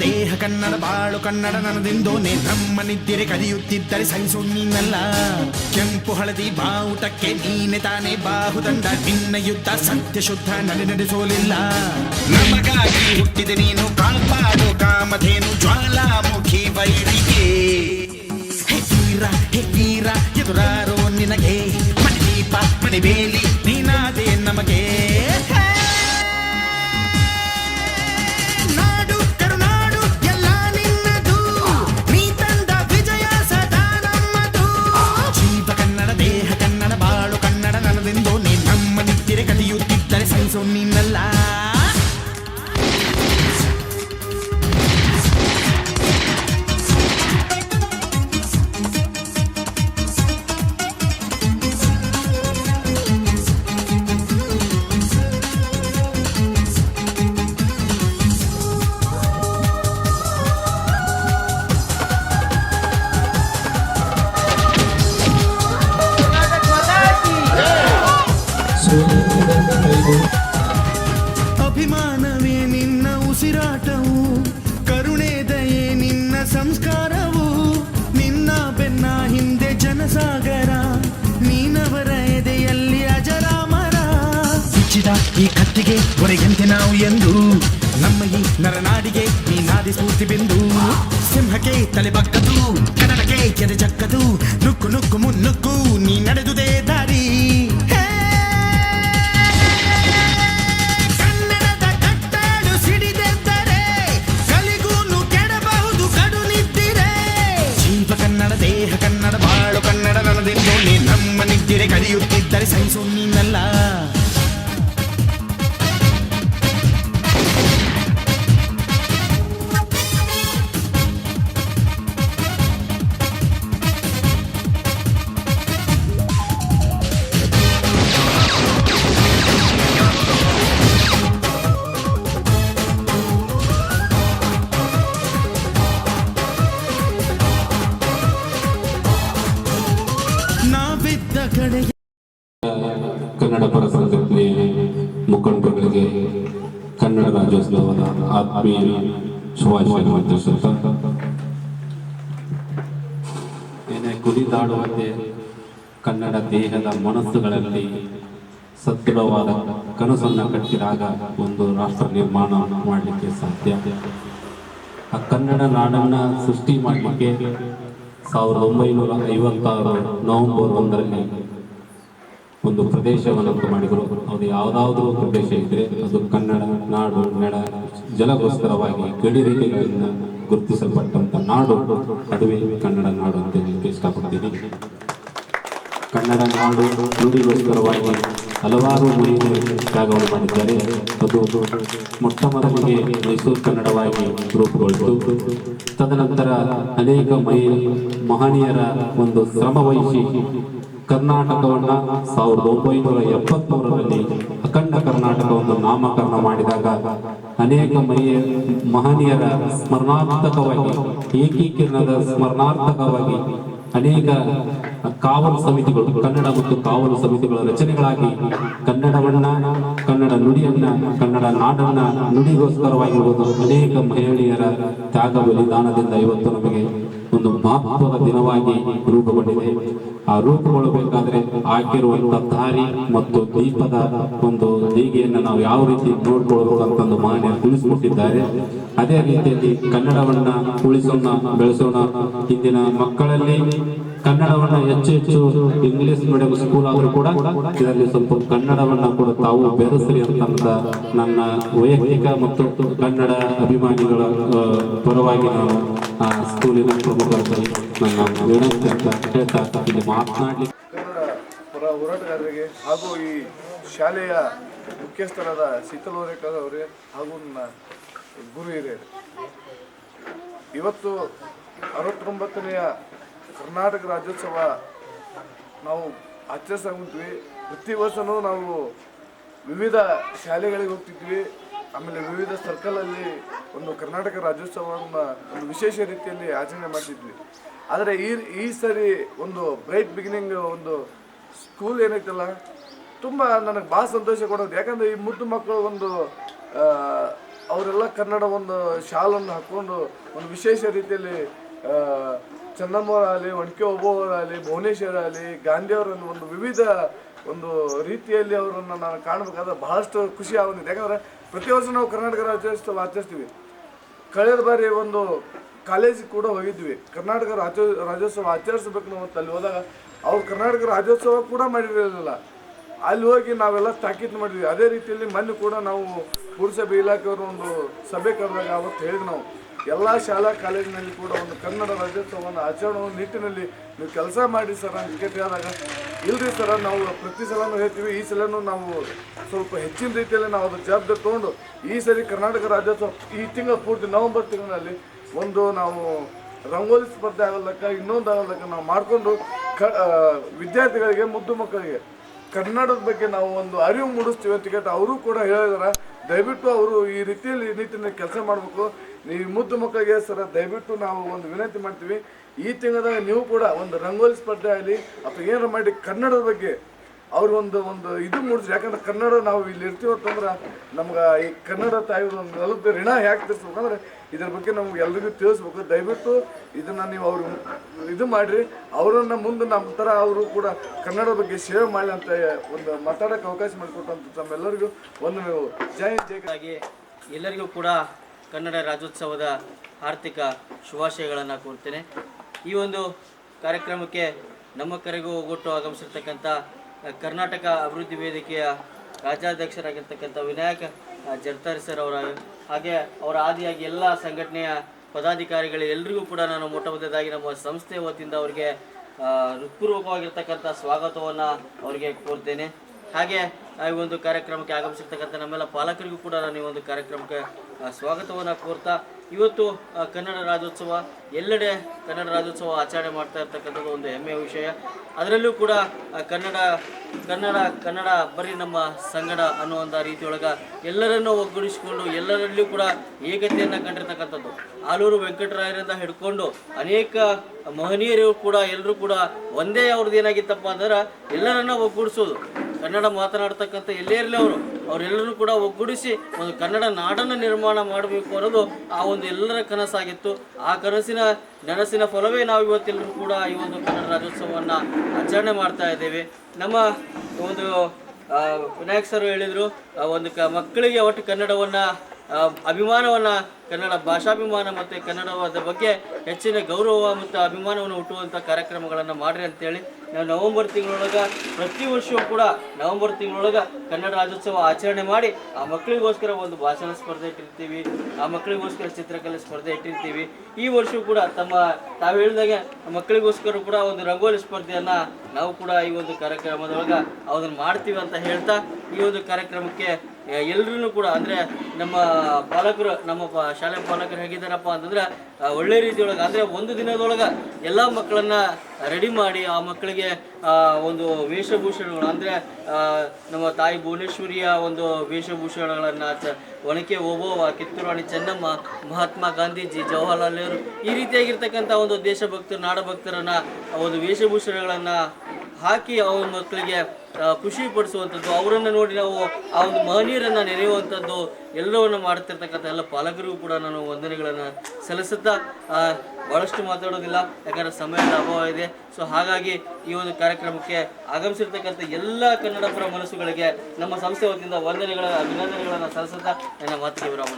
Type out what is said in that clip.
ದೇಹ ಕನ್ನಡ, ಬಾಳು ಕನ್ನಡ, ನನದಿಂದು ನಮ್ಮ ನಿದ್ದಿರೆ ಕಲಿಯುತ್ತಿದ್ದರೆ ಸಹಿಸು ನೀನಲ್ಲ ಕೆಂಪು ಹಳದಿ ಬಾವುಟಕ್ಕೆ ನೀನೆ ತಾನೇ ಬಾಹುದಂಡ ನಿನ್ನ ಯುದ್ಧ ಸತ್ಯ ಶುದ್ಧ ನಡೆ ನಡೆಸೋಲಿಲ್ಲ. ನಮಗಾಗಿ ಹುಟ್ಟಿದೆ ನೀನು ಕಾಪಾಡು ಕಾಮಧೇನು ಜ್ವಾಲಾಮುಖಿ ವೈರಿಗೆ ಹೇ ತೀರ, ಹೇ ಎದುರಾರೋ ನಿನಗೆ. ಮನೆ ಮಣಿಬೇಲಿ, ನೀನಾದೆ ನಮಗೆ. ಕತ್ತಿಗೆ ಹೊರೆಯಂತೆ ನಾವು ಎಂದು ನಮ್ಮ ಈ ನರನಾಡಿಗೆ ನೀನಾದಿ ಸ್ಫೂರ್ತಿ ಬಿಂದು ಸಿಂಹಕ್ಕೆ ತಲೆ ಬಕ್ಕದು ಕನ್ನಡಕ್ಕೆ ಕೆರೆ ಜಕ್ಕದು ನುಕ್ಕು ನುಕ್ಕು ಮುನ್ನುಕ್ಕು ನೀ ನಡೆದುದೇ ಆತ್ಮೀಯ ಶುಭಾಶಯಗಳನ್ನು ತಿಳಿಸುತ್ತಾ ಏನೇ ಕುದಿದಾಡುವಂತೆ ಕನ್ನಡ ದೇಹದ ಮನಸ್ಸುಗಳಲ್ಲಿ ಸದೃಢವಾದ ಕನಸನ್ನು ಕಟ್ಟಿದಾಗ ಒಂದು ರಾಷ್ಟ್ರ ನಿರ್ಮಾಣ ಮಾಡಲಿಕ್ಕೆ ಸಾಧ್ಯ ಆ ಕನ್ನಡ ನಾಡನ್ನು ಸೃಷ್ಟಿ ಮಾಡಲಿಕ್ಕೆ ಸಾವಿರದ ಒಂಬೈನೂರ ಐವತ್ತಾರು ನವೆಂಬರ್ ಒಂದರಲ್ಲಿ ಒಂದು ಪ್ರದೇಶವನ್ನು ಮಾಡಿದರು ಅದು ಯಾವುದಾದ್ರೂ ಪ್ರದೇಶ ಇದ್ರೆ ಅದು ಕನ್ನಡ ನಾಡು ನೆಡ ಜಲಗೋಸ್ಕರವಾಗಿ ಗಡಿ ರೇಖೆಗಳಿಂದ ಗುರುತಿಸಲ್ಪಟ್ಟಂತ ನಾಡು ಅದುವೇ ಕನ್ನಡ ನಾಡು ಅಂತ ಹೇಳಲಿಕ್ಕೆ ಇಷ್ಟಪಡ್ತೀನಿ. ಕನ್ನಡ ನಾಡು ನುಡಿಗೋಸ್ಕರವಾಗಿ ಹಲವಾರು ಮುನಿಗಳು ತ್ಯಾಗವನ್ನು ಮಾಡಿದ್ದಾರೆ. ಅದು ಮೊಟ್ಟ ಮೊದಲಿಗೆ ಮೈಸೂರು ಕನ್ನಡವಾಗಿ ರೂಪುಗೊಳ್ತು. ತದನಂತರ ಅನೇಕ ಮೈ ಮಹನೀಯರ ಒಂದು ಶ್ರಮವಹಿಸಿ ಕರ್ನಾಟಕವನ್ನು ಸಾವಿರದ ಒಂಬೈನೂರ ಎಪ್ಪತ್ಮೂರರಲ್ಲಿ ಅಖಂಡ ಕರ್ನಾಟಕವನ್ನು ನಾಮಕರಣ ಮಾಡಿದಾಗ ಅನೇಕ ಮಹಿಳೆಯ ಮಹನೀಯರ ಸ್ಮರಣಾರ್ಥಕವಾಗಿ, ಏಕೀಕರಣದ ಸ್ಮರಣಾರ್ಥಕವಾಗಿ ಅನೇಕ ಕಾವಲು ಸಮಿತಿಗಳು, ಕನ್ನಡ ಮತ್ತು ಕಾವಲು ಸಮಿತಿಗಳ ರಚನೆಗಳಾಗಿ ಕನ್ನಡವನ್ನ ಕನ್ನಡ ನುಡಿಯನ್ನ, ಕನ್ನಡ ನಾಡನ್ನ ನುಡಿಗೋಸ್ಕರವಾಗಿರುವುದು ಅನೇಕ ಮಹಿಳೆಯರ ತ್ಯಾಗ ಬಲಿದಾನದಿಂದ ಇವತ್ತು ನಮಗೆ ಮಹತ್ವದ ದಿನವಾಗಿ ರೂಪುಗೊಂಡಿದೆ. ಆ ರೂಪುಗೊಳ್ಳಬೇಕಾದ್ರೆ ಹಾಕಿರುವಂತ ದಾರಿ ಮತ್ತು ದೀಪದ ಒಂದು ದೀಗೆಯನ್ನು ನಾವು ಯಾವ ರೀತಿ ನೋಡ್ಕೊಳ್ಬೇಕು ಅಂತಂದು ಮಾನ್ಯ ತಿಳಿಸಿಕೊಟ್ಟಿದ್ದಾರೆ. ಅದೇ ರೀತಿಯಲ್ಲಿ ಕನ್ನಡವನ್ನ ಉಳಿಸೋಣ, ಬೆಳೆಸೋಣ. ಇಂದಿನ ಮಕ್ಕಳಲ್ಲಿ ಕನ್ನಡವನ್ನ ಹೆಚ್ಚು ಹೆಚ್ಚು ಇಂಗ್ಲಿಷ್ ಮೀಡಿಯಂ ಸ್ಕೂಲ್ ಆದರೂ ಕೂಡ ಇದರಲ್ಲಿ ಸ್ವಲ್ಪ ಕನ್ನಡವನ್ನ ಕೂಡ ತಾವು ಬೆರೆಸಲಿ ಅಂತ ನನ್ನ ವೈಯಕ್ತಿಕ ಮತ್ತು ಕನ್ನಡ ಅಭಿಮಾನಿಗಳ ಪರವಾಗಿ ನಾನು ಸ್ಕೂಲಿನ ನನ್ನ ವಿನಂತಿ ಅಂತ ಹೇಳ್ತಾ ಇಲ್ಲಿ ಹೋರಾಟಗಾರರಿಗೆ ಹಾಗೂ ಈ ಶಾಲೆಯ ಮುಖ್ಯಸ್ಥರಾದ ಶೀತಲೋರೇಕರ್ ಅವರೇ ಹಾಗೂ ನನ್ನ ಗುರು ಹಿರಿಯರು. ಇವತ್ತು ಅರವತ್ತೊಂಬತ್ತನೆಯ ಕರ್ನಾಟಕ ರಾಜ್ಯೋತ್ಸವ ನಾವು ಆಚರಿಸ್ತಾ ಪ್ರತಿ ವರ್ಷನೂ ನಾವು ವಿವಿಧ ಶಾಲೆಗಳಿಗೆ ಹೋಗ್ತಿದ್ವಿ. ಆಮೇಲೆ ವಿವಿಧ ಸರ್ಕಲಲ್ಲಿ ಒಂದು ಕರ್ನಾಟಕ ರಾಜ್ಯೋತ್ಸವವನ್ನು ಒಂದು ವಿಶೇಷ ರೀತಿಯಲ್ಲಿ ಆಚರಣೆ ಮಾಡ್ತಿದ್ವಿ. ಆದರೆ ಈ ಈ ಸರಿ ಒಂದು ಬ್ರೈಟ್ ಬಿಗಿನಿಂಗ್ ಒಂದು ಸ್ಕೂಲ್ ಏನೈತಲ್ಲ, ತುಂಬ ನನಗೆ ಭಾಳ ಸಂತೋಷ ಕೊಡೋದು. ಯಾಕಂದರೆ ಈ ಮುದ್ದು ಮಕ್ಕಳು ಒಂದು ಅವರೆಲ್ಲ ಕನ್ನಡ ಒಂದು ಶಾಲನ್ನು ಹಾಕ್ಕೊಂಡು ಒಂದು ವಿಶೇಷ ರೀತಿಯಲ್ಲಿ ಚೆನ್ನಮ್ಮವರಾಗಲಿ ಒಣಕೆ ಒಬ್ಬವರಾಗಲಿ ಭುವನೇಶ್ವರ ಆಗಲಿ ಗಾಂಧಿಯವರನ್ನು ಒಂದು ವಿವಿಧ ಒಂದು ರೀತಿಯಲ್ಲಿ ಅವರನ್ನು ನಾನು ಕಾಣಬೇಕಾದ್ರೆ ಬಹಳಷ್ಟು ಖುಷಿ ಆಗುತ್ತಿದೆ ಯಾಕಂದರೆ ಪ್ರತಿ ವರ್ಷ ನಾವು ಕರ್ನಾಟಕ ರಾಜ್ಯೋತ್ಸವ ಆಚರಿಸ್ತೀವಿ. ಕಳೆದ ಬಾರಿ ಒಂದು ಕಾಲೇಜಿಗೆ ಕೂಡ ಹೋಗಿದ್ವಿ. ಕರ್ನಾಟಕ ರಾಜ್ಯ, ರಾಜ್ಯೋತ್ಸವ ಆಚರಿಸ್ಬೇಕು ನಾವು ಅಂತ ಅಲ್ಲಿ ಹೋದಾಗ ಅವ್ರು ಕರ್ನಾಟಕ ರಾಜ್ಯೋತ್ಸವ ಕೂಡ ಮಾಡಿರಲಿಲ್ಲ. ಅಲ್ಲಿ ಹೋಗಿ ನಾವೆಲ್ಲ ತಾಕೀತು ಮಾಡಿದ್ವಿ. ಅದೇ ರೀತಿಯಲ್ಲಿ ಮೊನ್ನೆ ಕೂಡ ನಾವು ಪುರಸಭೆ ಇಲಾಖೆಯವರು ಒಂದು ಸಭೆ ಕರೆದಾಗ ಅವತ್ತು ಹೇಳಿದ ನಾವು, ಎಲ್ಲ ಶಾಲಾ ಕಾಲೇಜಿನಲ್ಲಿ ಕೂಡ ಒಂದು ಕನ್ನಡ ರಾಜ್ಯೋತ್ಸವವನ್ನು ಆಚರಣೆ ನಿಟ್ಟಿನಲ್ಲಿ ನೀವು ಕೆಲಸ ಮಾಡಿ ಸರ್ ಅಂತ ಕೇಳಿದಾಗ ಇಲ್ರಿ ಸರ, ನಾವು ಪ್ರತಿ ಸಲನೂ ಹೇಳ್ತೀವಿ, ಈ ಸಲನೂ ನಾವು ಸ್ವಲ್ಪ ಹೆಚ್ಚಿನ ರೀತಿಯಲ್ಲಿ ನಾವು ಅದು ಜವಾಬ್ದಾರಿ ತೊಗೊಂಡು ಈ ಸರಿ ಕರ್ನಾಟಕ ರಾಜ್ಯೋತ್ಸವ ಈ ತಿಂಗಳ ಪೂರ್ತಿ ನವೆಂಬರ್ ತಿಂಗಳಲ್ಲಿ ಒಂದು ನಾವು ರಂಗೋಲಿ ಸ್ಪರ್ಧೆ ಆಗೋದಕ್ಕ ಇನ್ನೊಂದು ಆಗೋದಕ್ಕ ನಾವು ಮಾಡಿಕೊಂಡು ಕ ವಿದ್ಯಾರ್ಥಿಗಳಿಗೆ, ಮುದ್ದು ಮಕ್ಕಳಿಗೆ ಕನ್ನಡದ ಬಗ್ಗೆ ನಾವು ಒಂದು ಅರಿವು ಮೂಡಿಸ್ತೀವಿ ಅಂತ ಕೇಳ್ತಾ ಅವರು ಕೂಡ ಹೇಳಿದಾರೆ. ದಯವಿಟ್ಟು ಅವರು ಈ ರೀತಿಯಲ್ಲಿ ಈ ಕೆಲಸ ಮಾಡಬೇಕು. ಈ ಮುದ್ದು ಮಕ್ಕಳಿಗೆ ಸರ ದಯವಿಟ್ಟು ನಾವು ಒಂದು ವಿನಂತಿ ಮಾಡ್ತೀವಿ. ಈ ತಿಂಗಳದಾಗ ನೀವು ಕೂಡ ಒಂದು ರಂಗೋಲಿ ಸ್ಪರ್ಧೆ ಆಗಲಿ ಅಥವಾ ಏನಾರು ಮಾಡಿ ಕನ್ನಡದ ಬಗ್ಗೆ ಅವ್ರು ಒಂದು ಒಂದು ಇದು ಮೂಡಿಸಿ ಯಾಕಂದ್ರೆ ಕನ್ನಡ ನಾವು ಇಲ್ಲಿ ಇರ್ತೀವಿ ಅಂತಂದ್ರೆ ನಮ್ಗೆ ಈ ಕನ್ನಡ ತಾಯಿ ಒಂದು ಅಲ್ಪ ಋಣ ಯಾಕೆ ತಿಳಿಸ್ಬೇಕಂದ್ರೆ ಇದ್ರ ಬಗ್ಗೆ ನಮ್ಗೆ ಎಲ್ರಿಗೂ ತಿಳಿಸ್ಬೇಕು. ದಯವಿಟ್ಟು ಇದನ್ನ ನೀವು ಅವರು ಇದು ಮಾಡಿರಿ. ಅವರನ್ನು ಮುಂದೆ ನಮ್ಮ ಥರ ಅವರು ಕೂಡ ಕನ್ನಡ ಬಗ್ಗೆ ಸೇವೆ ಮಾಡಲಿ ಅಂತ ಒಂದು ಮಾತಾಡೋಕೆ ಅವಕಾಶ ಮಾಡಿಕೊಟ್ಟಂತ ತಮ್ಮೆಲ್ಲರಿಗೂ ಒಂದು ನೀವು ಜಯ ಜೈ ಎಲ್ಲರಿಗೂ ಕೂಡ ಕನ್ನಡ ರಾಜ್ಯೋತ್ಸವದ ಆರ್ಥಿಕ ಶುಭಾಶಯಗಳನ್ನು ಕೋರ್ತೇನೆ. ಈ ಒಂದು ಕಾರ್ಯಕ್ರಮಕ್ಕೆ ನಮ್ಮ ಕರೆಗೂ ಒಗ್ಗಟ್ಟು ಆಗಮಿಸಿರ್ತಕ್ಕಂಥ ಕರ್ನಾಟಕ ಅಭಿವೃದ್ಧಿ ವೇದಿಕೆಯ ರಾಜ್ಯಾಧ್ಯಕ್ಷರಾಗಿರ್ತಕ್ಕಂಥ ವಿನಾಯಕ ಜರ್ತಾರಿ ಸರ್ ಅವರ, ಹಾಗೆ ಅವರ ಆದಿಯಾಗಿ ಎಲ್ಲ ಸಂಘಟನೆಯ ಪದಾಧಿಕಾರಿಗಳು ಎಲ್ರಿಗೂ ಕೂಡ ನಾನು ಮೊಟ್ಟ ಮೊದಲದಾಗಿ ನಮ್ಮ ಸಂಸ್ಥೆ ವತಿಯಿಂದ ಅವರಿಗೆ ಹೃತ್ಪೂರ್ವಕವಾಗಿರ್ತಕ್ಕಂಥ ಸ್ವಾಗತವನ್ನು ಅವರಿಗೆ ಕೋರ್ತೇನೆ. ಹಾಗೆ ಈ ಒಂದು ಕಾರ್ಯಕ್ರಮಕ್ಕೆ ಆಗಮಿಸಿರ್ತಕ್ಕಂಥ ನಮ್ಮೆಲ್ಲ ಪಾಲಕರಿಗೂ ಕೂಡ ನಾನು ಈ ಒಂದು ಕಾರ್ಯಕ್ರಮಕ್ಕೆ ಸ್ವಾಗತವನ್ನು ಕೋರ್ತಾ ಇವತ್ತು ಕನ್ನಡ ರಾಜ್ಯೋತ್ಸವ, ಎಲ್ಲೆಡೆ ಕನ್ನಡ ರಾಜ್ಯೋತ್ಸವ ಆಚರಣೆ ಮಾಡ್ತಾ ಇರ್ತಕ್ಕಂಥದ್ದು ಒಂದು ಹೆಮ್ಮೆಯ ವಿಷಯ. ಅದರಲ್ಲೂ ಕೂಡ ಕನ್ನಡ ಕನ್ನಡ ಕನ್ನಡ ಬರೀ ನಮ್ಮ ಸಂಗಡ ಅನ್ನುವಂಥ ರೀತಿಯೊಳಗೆ ಎಲ್ಲರನ್ನೂ ಒಗ್ಗೂಡಿಸಿಕೊಂಡು, ಎಲ್ಲರಲ್ಲೂ ಕೂಡ ಏಕತೆಯನ್ನು ಕಂಡಿರ್ತಕ್ಕಂಥದ್ದು. ಆಲೂರು ವೆಂಕಟರಾಯರಿಂದ ಹಿಡ್ಕೊಂಡು ಅನೇಕ ಮಹನೀಯರು ಕೂಡ, ಎಲ್ಲರೂ ಕೂಡ ಒಂದೇ ಅವ್ರದ್ದು ಏನಾಗಿತ್ತಪ್ಪ ಅಂದ್ರೆ ಎಲ್ಲರನ್ನ ಒಗ್ಗೂಡಿಸೋದು. ಕನ್ನಡ ಮಾತನಾಡ್ತಕ್ಕಂಥ ಎಲ್ಲೇ ಇರಲಿ ಅವರು, ಅವರೆಲ್ಲರೂ ಕೂಡ ಒಗ್ಗೂಡಿಸಿ ಒಂದು ಕನ್ನಡ ನಾಡನ್ನು ನಿರ್ಮಾಣ ಮಾಡಬೇಕು ಅನ್ನೋದು ಆ ಒಂದು ಎಲ್ಲರ ಕನಸಾಗಿತ್ತು. ಆ ಕನಸಿನ ನನಸಿನ ಫಲವೇ ನಾವು ಇವತ್ತೆಲ್ಲರೂ ಕೂಡ ಈ ಒಂದು ಕನ್ನಡ ರಾಜ್ಯೋತ್ಸವವನ್ನು ಆಚರಣೆ ಮಾಡ್ತಾ ಇದ್ದೇವೆ. ನಮ್ಮ ಒಂದು ವಿನಾಯಕ್ ಸರ್ ಹೇಳಿದರು ಒಂದು ಕ, ಮಕ್ಕಳಿಗೆ ಒಟ್ಟು ಕನ್ನಡವನ್ನು ಅಭಿಮಾನವನ್ನು ಕನ್ನಡ ಭಾಷಾಭಿಮಾನ ಮತ್ತು ಕನ್ನಡವಾದ ಬಗ್ಗೆ ಹೆಚ್ಚಿನ ಗೌರವ ಮತ್ತು ಅಭಿಮಾನವನ್ನು ಹುಟ್ಟುವಂಥ ಕಾರ್ಯಕ್ರಮಗಳನ್ನು ಮಾಡಿರಿ ಅಂತೇಳಿ ನಾವು ನವೆಂಬರ್ ತಿಂಗಳೊಳಗೆ ಪ್ರತಿ ವರ್ಷವೂ ಕೂಡ ನವೆಂಬರ್ ತಿಂಗಳೊಳಗೆ ಕನ್ನಡ ರಾಜ್ಯೋತ್ಸವ ಆಚರಣೆ ಮಾಡಿ ಆ ಮಕ್ಕಳಿಗೋಸ್ಕರ ಒಂದು ಭಾಷಣ ಸ್ಪರ್ಧೆ ಇಟ್ಟಿರ್ತೀವಿ, ಆ ಮಕ್ಕಳಿಗೋಸ್ಕರ ಚಿತ್ರಕಲೆ ಸ್ಪರ್ಧೆ ಇಟ್ಟಿರ್ತೀವಿ. ಈ ವರ್ಷವೂ ಕೂಡ ತಮ್ಮ ತಾವು ಹೇಳಿದಾಗೆ ಮಕ್ಕಳಿಗೋಸ್ಕರ ಕೂಡ ಒಂದು ರಂಗೋಲಿ ಸ್ಪರ್ಧೆಯನ್ನು ನಾವು ಕೂಡ ಈ ಒಂದು ಕಾರ್ಯಕ್ರಮದೊಳಗೆ ಅದನ್ನು ಮಾಡ್ತೀವಿ ಅಂತ ಹೇಳ್ತಾ ಈ ಒಂದು ಕಾರ್ಯಕ್ರಮಕ್ಕೆ ಎಲ್ಲರೂ ಕೂಡ, ಅಂದರೆ ನಮ್ಮ ಪಾಲಕರು, ನಮ್ಮ ಶಾಲೆ ಪಾಲಕರು ಹೇಗಿದ್ದಾರಪ್ಪ ಅಂತಂದ್ರೆ ಒಳ್ಳೆ ರೀತಿಯೊಳಗೆ, ಅಂದರೆ ಒಂದು ದಿನದೊಳಗೆ ಎಲ್ಲ ಮಕ್ಕಳನ್ನ ರೆಡಿ ಮಾಡಿ, ಆ ಮಕ್ಕಳಿಗೆ ಒಂದು ವೇಷಭೂಷಣಗಳು, ಅಂದರೆ ನಮ್ಮ ತಾಯಿ ಭುವನೇಶ್ವರಿಯ ಒಂದು ವೇಷಭೂಷಣಗಳನ್ನು, ಚ ಒಣಕೆ ಓಬವ್ವ ಕಿತ್ತೂರಾಣಿ ಚೆನ್ನಮ್ಮ, ಮಹಾತ್ಮ ಗಾಂಧೀಜಿ, ಜವಾಹರ್ಲಾಲ್ ನೆಹರು, ಈ ರೀತಿಯಾಗಿರ್ತಕ್ಕಂಥ ಒಂದು ದೇಶಭಕ್ತರು, ನಾಡಭಕ್ತರನ್ನು ಒಂದು ವೇಷಭೂಷಣಗಳನ್ನು ಹಾಕಿ ಅವನ ಮಕ್ಕಳಿಗೆ ಖುಷಿ ಪಡಿಸುವಂಥದ್ದು, ಅವರನ್ನು ನೋಡಿ ನಾವು ಆ ಒಂದು ಮಹನೀಯರನ್ನು ನೆನೆಯುವಂಥದ್ದು, ಎಲ್ಲವನ್ನು ಮಾಡ್ತಿರ್ತಕ್ಕಂಥ ಎಲ್ಲ ಪಾಲಕರಿಗೂ ಕೂಡ ನಾನು ವಂದನೆಗಳನ್ನು ಸಲ್ಲಿಸುತ್ತಾ ಭಾಳಷ್ಟು ಮಾತಾಡೋದಿಲ್ಲ, ಯಾಕಂದರೆ ಸಮಯದ ಅಭಾವ ಇದೆ ಸೊ ಹಾಗಾಗಿ ಈ ಒಂದು ಕಾರ್ಯಕ್ರಮಕ್ಕೆ ಆಗಮಿಸಿರ್ತಕ್ಕಂಥ ಎಲ್ಲ ಕನ್ನಡ ಪರ ಮನಸ್ಸುಗಳಿಗೆ ನಮ್ಮ ಸಂಸ್ಥೆ ವತಿಯಿಂದ ವಂದನೆಗಳ, ಅಭಿನಂದನೆಗಳನ್ನು ಸಲ್ಲಿಸುತ್ತಾ ನನ್ನ ಮಾತಿಗೆ ವಿರಾಮ.